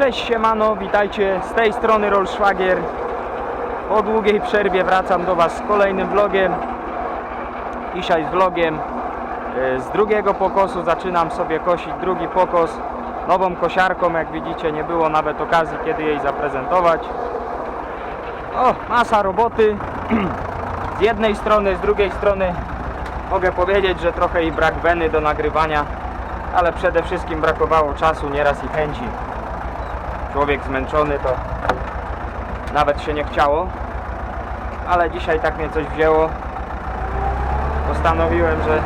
Cześć siemano, witajcie z tej strony Rollschwagier. Po długiej przerwie wracam do Was z kolejnym vlogiem. Dzisiaj z vlogiem e, z drugiego pokosu zaczynam sobie kosić drugi pokos nową kosiarką. Jak widzicie nie było nawet okazji kiedy jej zaprezentować. O, masa roboty. Z jednej strony, z drugiej strony mogę powiedzieć, że trochę i brak weny do nagrywania, ale przede wszystkim brakowało czasu, nieraz i chęci. Człowiek zmęczony to nawet się nie chciało, ale dzisiaj tak mnie coś wzięło. Postanowiłem, że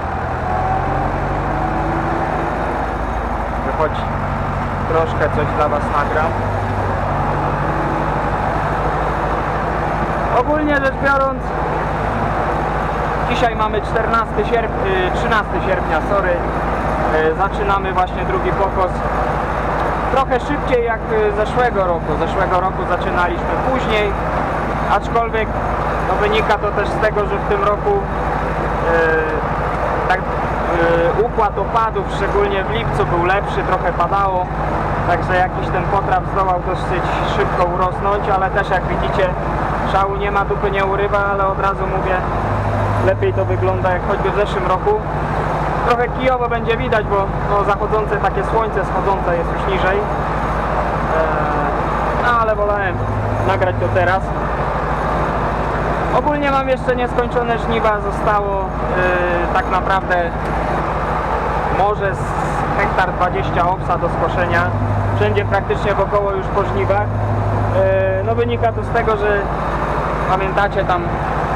choć troszkę coś dla Was nagram. Ogólnie rzecz biorąc, dzisiaj mamy 14 sierp- y, 13 sierpnia, sorry. Y, Zaczynamy właśnie drugi pokos. Trochę szybciej jak y, zeszłego roku. Zeszłego roku zaczynaliśmy później, aczkolwiek no, wynika to też z tego, że w tym roku y, tak, y, układ opadów, szczególnie w lipcu był lepszy, trochę padało. Także jakiś ten potraw zdołał dosyć szybko urosnąć, ale też jak widzicie szału nie ma, dupy nie urywa, ale od razu mówię lepiej to wygląda jak choćby w zeszłym roku. Trochę kijowo będzie widać, bo no, zachodzące takie słońce schodzące jest już niżej. Eee, no ale wolałem nagrać to teraz. Ogólnie mam jeszcze nieskończone żniwa, zostało yy, tak naprawdę może z hektar 20 owsa do skoszenia. Wszędzie praktycznie wokoło już po żniwach. Yy, no wynika to z tego, że pamiętacie tam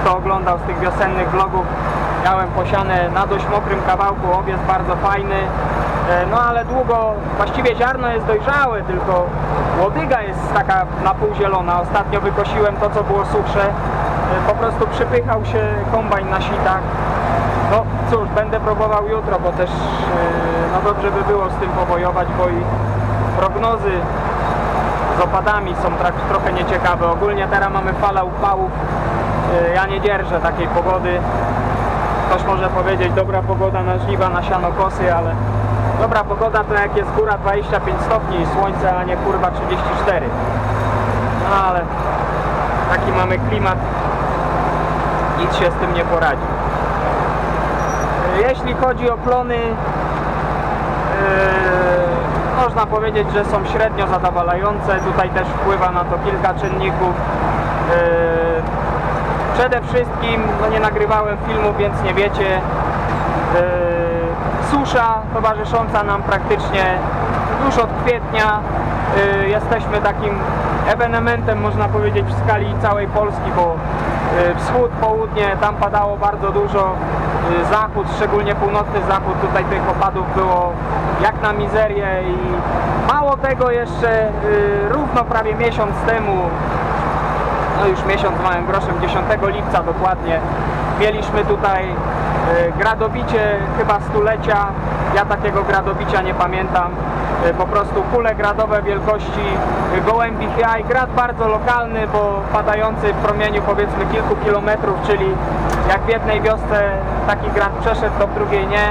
kto oglądał z tych wiosennych vlogów miałem posiane na dość mokrym kawałku owiec bardzo fajny E, no ale długo, właściwie ziarno jest dojrzałe, tylko łodyga jest taka na pół zielona. Ostatnio wykosiłem to, co było suchsze. E, Po prostu przypychał się kombajn na sitach. No cóż, będę próbował jutro, bo też e, no dobrze by było z tym powojować, bo i prognozy z opadami są trak- trochę nieciekawe. Ogólnie teraz mamy falę upałów. Ja nie dzierżę takiej pogody. Ktoś może powiedzieć, dobra pogoda na żniwa, na siano kosy, ale dobra pogoda to jak jest góra 25 stopni i słońce, a nie kurwa 34. No ale taki mamy klimat, nic się z tym nie poradzi. Jeśli chodzi o plony, e, można powiedzieć, że są średnio zadowalające. Tutaj też wpływa na to kilka czynników. E, Przede wszystkim, no nie nagrywałem filmu, więc nie wiecie, e, susza towarzysząca nam praktycznie już od kwietnia. E, jesteśmy takim ewenementem, można powiedzieć, w skali całej Polski, bo e, wschód, południe, tam padało bardzo dużo, zachód, szczególnie północny zachód, tutaj tych opadów było jak na mizerię i mało tego jeszcze równo prawie miesiąc temu no już miesiąc małym groszem, 10 lipca dokładnie, mieliśmy tutaj e, gradobicie chyba stulecia. Ja takiego gradobicia nie pamiętam. E, Po prostu kule gradowe wielkości e, gołębich jaj. Grad bardzo lokalny, bo padający w promieniu powiedzmy kilku kilometrów, czyli jak w jednej wiosce taki grad przeszedł, to w drugiej nie.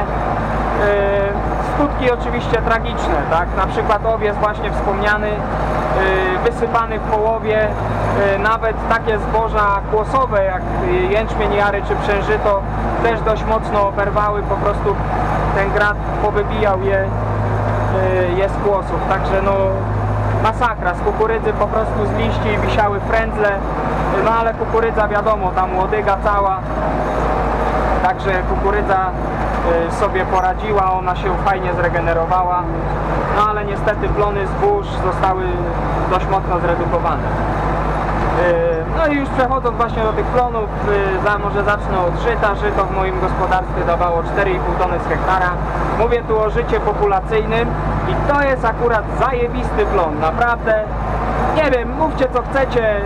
Skutki oczywiście tragiczne, tak? Na przykład owiec właśnie wspomniany, wysypany w połowie, yy, nawet takie zboża kłosowe jak jęczmień, jary czy przężyto też dość mocno oberwały, po prostu ten grad powybijał je, yy, je z kłosów, także no masakra, z kukurydzy po prostu z liści wisiały frędzle, no ale kukurydza wiadomo, tam łodyga cała, Także kukurydza y, sobie poradziła, ona się fajnie zregenerowała. No ale niestety plony zbóż zostały dość mocno zredukowane. Y, No i już przechodząc właśnie do tych plonów, y, za, może zacznę od żyta. Żyto w moim gospodarstwie dawało 4,5 tony z hektara. Mówię tu o życie populacyjnym i to jest akurat zajebisty plon, naprawdę. Nie wiem, mówcie co chcecie, y,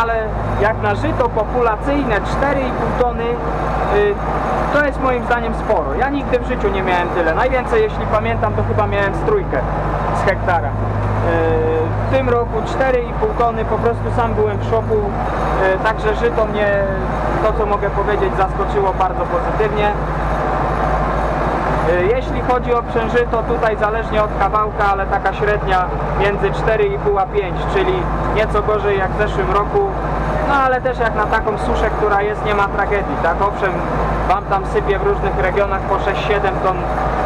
ale jak na żyto populacyjne 4,5 tony y, to jest moim zdaniem sporo. Ja nigdy w życiu nie miałem tyle. Najwięcej jeśli pamiętam to chyba miałem z trójkę z hektara. Y, W tym roku 4,5 tony, po prostu sam byłem w szoku. Y, Także żyto mnie, to co mogę powiedzieć, zaskoczyło bardzo pozytywnie. Y, Jeśli chodzi o przężyto, tutaj zależnie od kawałka, ale taka średnia między 4,5 a 5, czyli nieco gorzej jak w zeszłym roku. No ale też jak na taką suszę, która jest, nie ma tragedii, tak? Owszem, wam tam sypie w różnych regionach po 6-7 ton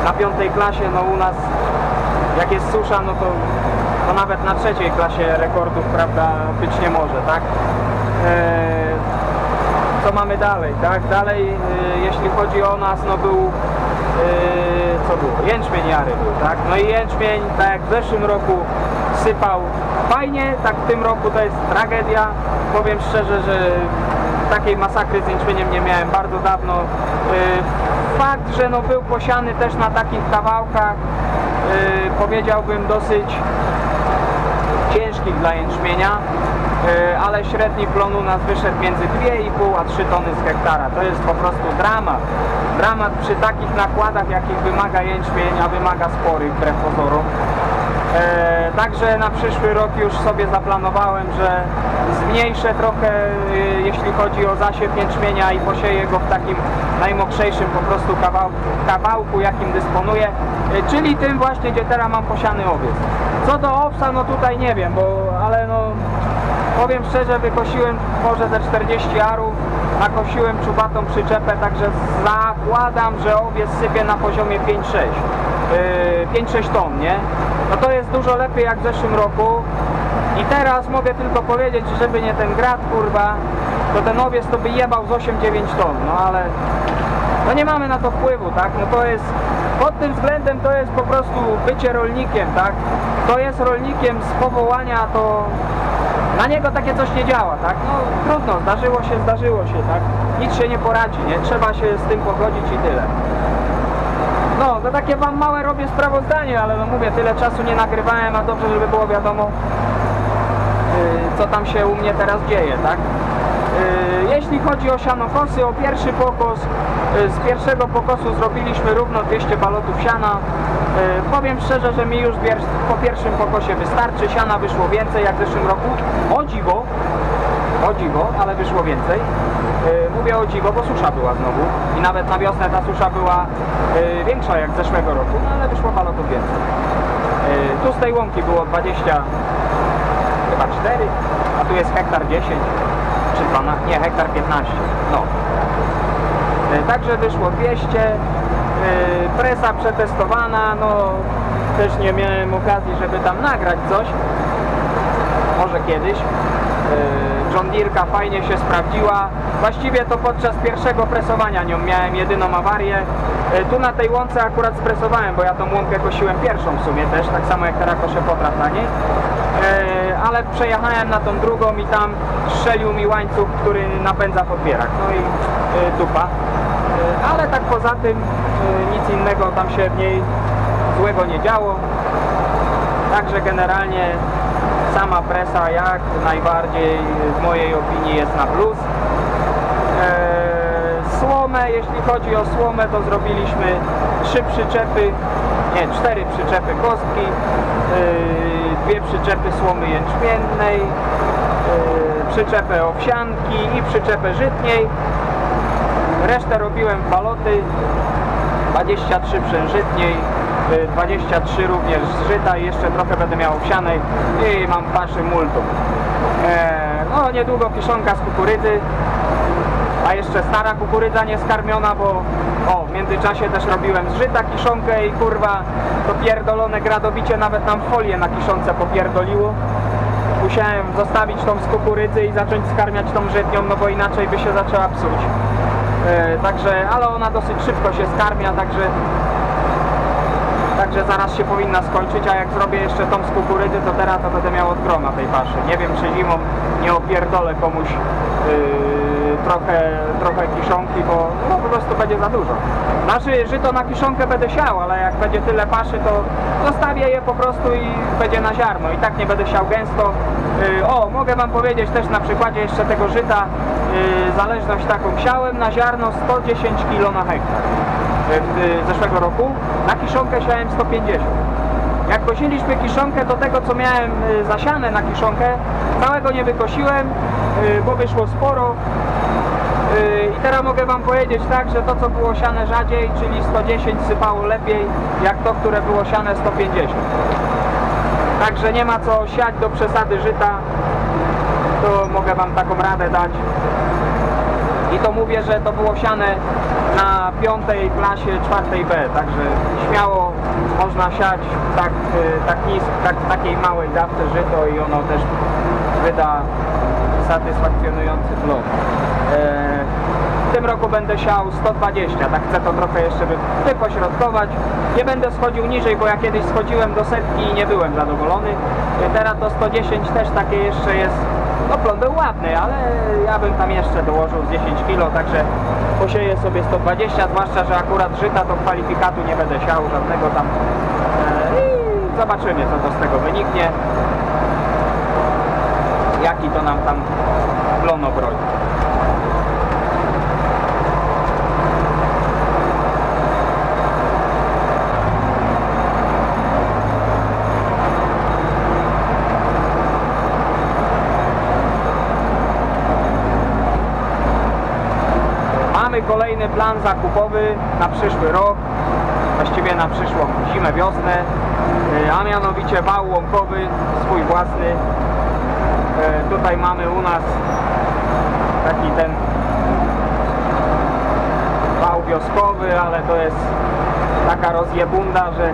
na piątej klasie, no u nas jak jest susza, no to, to nawet na trzeciej klasie rekordów, prawda, być nie może, tak? Eee, co mamy dalej, tak? Dalej, y, jeśli chodzi o nas, no był, y, co było? Jęczmień jary był, tak? No i jęczmień, tak jak w zeszłym roku sypał fajnie, tak w tym roku to jest tragedia. Powiem szczerze, że takiej masakry z jęczmieniem nie miałem bardzo dawno. Y, Fakt, że no był posiany też na takich kawałkach, y, powiedziałbym dosyć ciężkich dla jęczmienia, e, ale średni plon u nas wyszedł między 2,5 a 3 tony z hektara. To jest po prostu dramat. Dramat przy takich nakładach, jakich wymaga jęczmień, a wymaga sporych wbrew pozorom. E, Także na przyszły rok już sobie zaplanowałem, że zmniejszę trochę, e, jeśli chodzi o zasiew jęczmienia i posieję go w takim najmokrzejszym po prostu kawałku, kawałku jakim dysponuję, e, czyli tym właśnie, gdzie teraz mam posiany owiec. Co do owsa, no tutaj nie wiem, bo ale no powiem szczerze, wykosiłem może ze 40 arów, nakosiłem czubatą przyczepę, także zakładam, że owiec sypie na poziomie 5-6. Yy, 5-6 ton, nie? No to jest dużo lepiej jak w zeszłym roku. I teraz mogę tylko powiedzieć, żeby nie ten grad, kurwa, to ten owiec to by jebał z 8-9 ton, no ale no nie mamy na to wpływu, tak? No to jest, pod tym względem to jest po prostu bycie rolnikiem, tak? To jest rolnikiem z powołania, to na niego takie coś nie działa, tak? No trudno, zdarzyło się, zdarzyło się, tak? Nic się nie poradzi, nie? Trzeba się z tym pogodzić i tyle. No, to takie wam małe robię sprawozdanie, ale no mówię, tyle czasu nie nagrywałem, a dobrze, żeby było wiadomo, yy, co tam się u mnie teraz dzieje, tak? Yy, Jeśli chodzi o sianokosy, o pierwszy pokos, yy, z pierwszego pokosu zrobiliśmy równo 200 balotów siana. Powiem szczerze, że mi już po pierwszym pokosie wystarczy, siana wyszło więcej jak w zeszłym roku. O dziwo, o dziwo, ale wyszło więcej. Yy, Mówię o dziwo, bo susza była znowu i nawet na wiosnę ta susza była yy, większa jak zeszłego roku, no ale wyszło balotów więcej. Yy, Tu z tej łąki było 20, chyba 4, a tu jest hektar 10, czy 12, nie, hektar 15, no. E, Także wyszło 200, e, presa przetestowana, no też nie miałem okazji, żeby tam nagrać coś, może kiedyś. Deerka fajnie się sprawdziła. Właściwie to podczas pierwszego presowania nią miałem jedyną awarię. E, Tu na tej łące akurat spresowałem, bo ja tą łąkę kosiłem pierwszą w sumie też, tak samo jak teraz koszę potraw na niej. E, Ale przejechałem na tą drugą i tam strzelił mi łańcuch, który napędza podbierak. No i e, dupa. Ale tak poza tym nic innego tam się w niej złego nie działo. Także generalnie sama presa jak najbardziej w mojej opinii jest na plus. Eee, Słomę, jeśli chodzi o słomę, to zrobiliśmy trzy przyczepy, nie, cztery przyczepy kostki, eee, dwie przyczepy słomy jęczmiennej, eee, przyczepę owsianki i przyczepę żytniej. Resztę robiłem w baloty, 23 przężytniej, 23 również z żyta i jeszcze trochę będę miał owsianej i mam paszy multum. E, no niedługo kiszonka z kukurydzy, a jeszcze stara kukurydza nieskarmiona, bo o, w międzyczasie też robiłem z żyta kiszonkę i kurwa to pierdolone gradobicie nawet nam folię na kiszonce popierdoliło. Musiałem zostawić tą z kukurydzy i zacząć skarmiać tą żytnią, no bo inaczej by się zaczęła psuć. E, także, ale ona dosyć szybko się skarmia, także Także zaraz się powinna skończyć, a jak zrobię jeszcze tą z kukurydzy, to teraz to będę miał od groma tej paszy. Nie wiem, czy zimą nie opierdolę komuś yy, trochę, trochę kiszonki, bo no, po prostu będzie za dużo. Znaczy, żyto na kiszonkę będę siał, ale jak będzie tyle paszy, to zostawię je po prostu i będzie na ziarno. I tak nie będę siał gęsto. Yy, o, mogę Wam powiedzieć też na przykładzie jeszcze tego żyta, yy, zależność taką. Siałem na ziarno 110 kg na hektar zeszłego roku. Na kiszonkę siałem 150. Jak kosiliśmy kiszonkę, to tego co miałem y, zasiane na kiszonkę, całego nie wykosiłem, bo wyszło sporo. I teraz mogę Wam powiedzieć tak, że to co było siane rzadziej, czyli 110 sypało lepiej, jak to, które było siane 150. Także nie ma co siać do przesady żyta, to mogę Wam taką radę dać. I to mówię, że to było siane na piątej klasie czwartej B, także śmiało można siać tak, y, tak nisko, tak, w takiej małej dawce żyto i ono też wyda satysfakcjonujący plon. E, w tym roku będę siał 120, tak chcę to trochę jeszcze wy- wypośrodkować. Nie będę schodził niżej, bo ja kiedyś schodziłem do setki i nie byłem zadowolony. E, Teraz to 110 też takie jeszcze jest, no plon był ładny, ale ja bym tam jeszcze dołożył z 10 kg, także posieję sobie 120, zwłaszcza, że akurat żyta to kwalifikatu nie będę siał, żadnego tam. E, I zobaczymy co to z tego wyniknie. Jaki to nam tam plon obroni. Kolejny plan zakupowy na przyszły rok, właściwie na przyszłą zimę, wiosnę, y, a mianowicie wał łąkowy, swój własny. Y, Tutaj mamy u nas taki ten wał wioskowy, ale to jest taka rozjebunda, że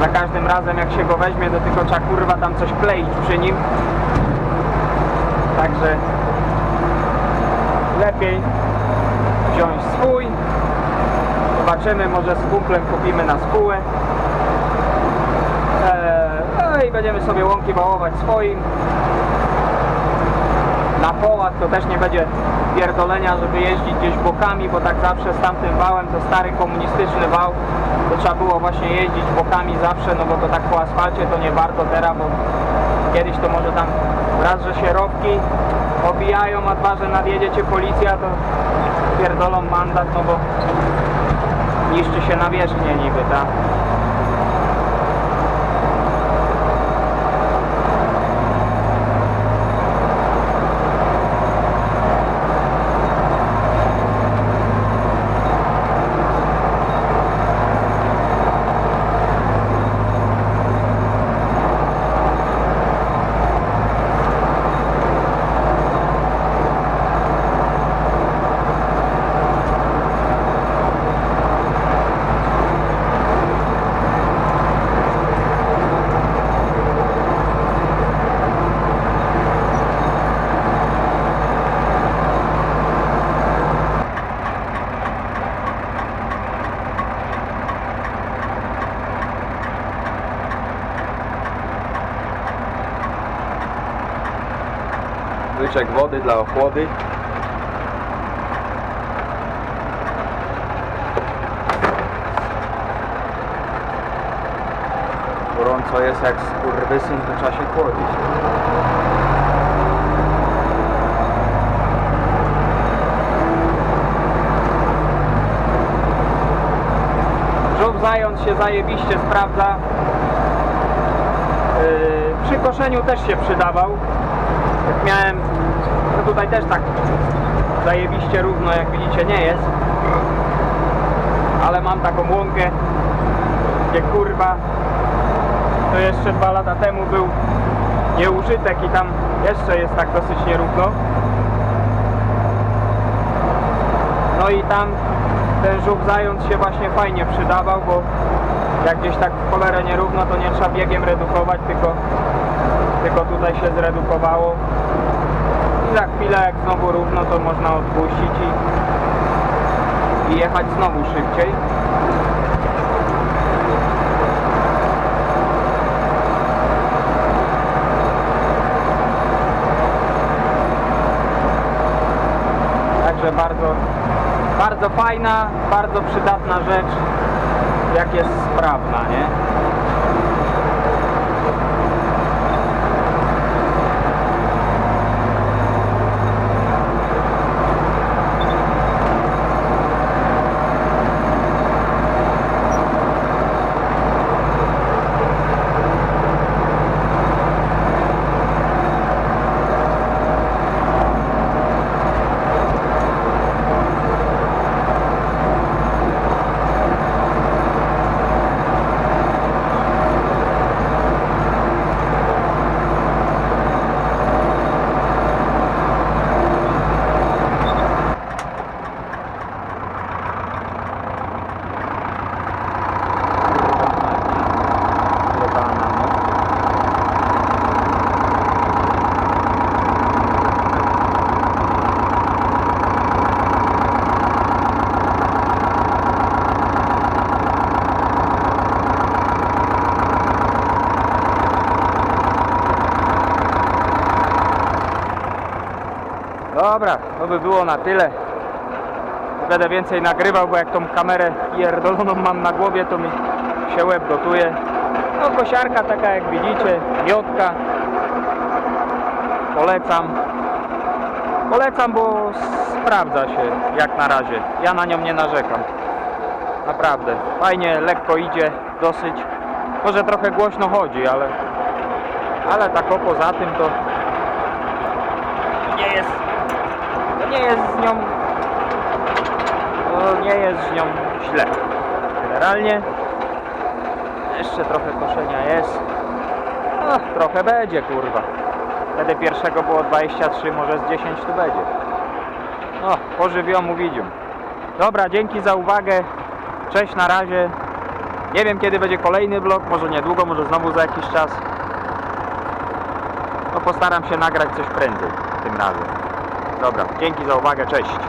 za każdym razem jak się go weźmie, to tylko trzeba kurwa tam coś kleić przy nim. Także lepiej wziąć swój. Zobaczymy, może z kumplem kupimy na spółę. Eee, no i będziemy sobie łąki wałować swoim. Na połach to też nie będzie pierdolenia, żeby jeździć gdzieś bokami, bo tak zawsze z tamtym wałem, to stary komunistyczny wał, to trzeba było właśnie jeździć bokami zawsze, no bo to tak po asfalcie to nie warto teraz, bo kiedyś to może tam raz, że się rowki obijają, a dwa, że nadjedzie cię policja, to pierdolą mandat, no bo niszczy się nawierzchnię niby, tak? Łyczek wody dla ochłody. Gorąco jest jak skurwysyn, to trzeba się chłodzić. Żółw zając się zajebiście sprawdza. Yy, przy koszeniu też się przydawał. Miałem, no tutaj też tak zajebiście równo, jak widzicie, nie jest. Ale mam taką łąkę, gdzie kurwa, to jeszcze dwa lata temu był nieużytek i tam jeszcze jest tak dosyć nierówno. No i tam ten żółw zając się właśnie fajnie przydawał, bo jak gdzieś tak w cholerę nierówno, to nie trzeba biegiem redukować, tylko, tylko tutaj się zredukowało. I za chwilę jak znowu równo, to można odpuścić i, i jechać znowu szybciej. Także bardzo, bardzo fajna, bardzo przydatna rzecz, jak jest sprawna, nie? Dobra, to by było na tyle. Będę więcej nagrywał, bo jak tą kamerę pierdoloną mam na głowie, to mi się łeb gotuje. No kosiarka taka jak widzicie, miotka. Polecam. Polecam, bo sprawdza się jak na razie. Ja na nią nie narzekam. Naprawdę. Fajnie, lekko idzie, dosyć. Może trochę głośno chodzi, ale ale tak o poza tym to to nie jest to nie jest z nią to nie jest z nią źle. Generalnie jeszcze trochę koszenia jest. Trochę będzie kurwa. Wtedy pierwszego było 23, może z 10 tu będzie. No, pożywiomu widzium. Dobra, dzięki za uwagę. Cześć na razie. Nie wiem kiedy będzie kolejny vlog, może niedługo, może znowu za jakiś czas. No postaram się nagrać coś prędzej tym razem. Dobra, dzięki za uwagę, cześć.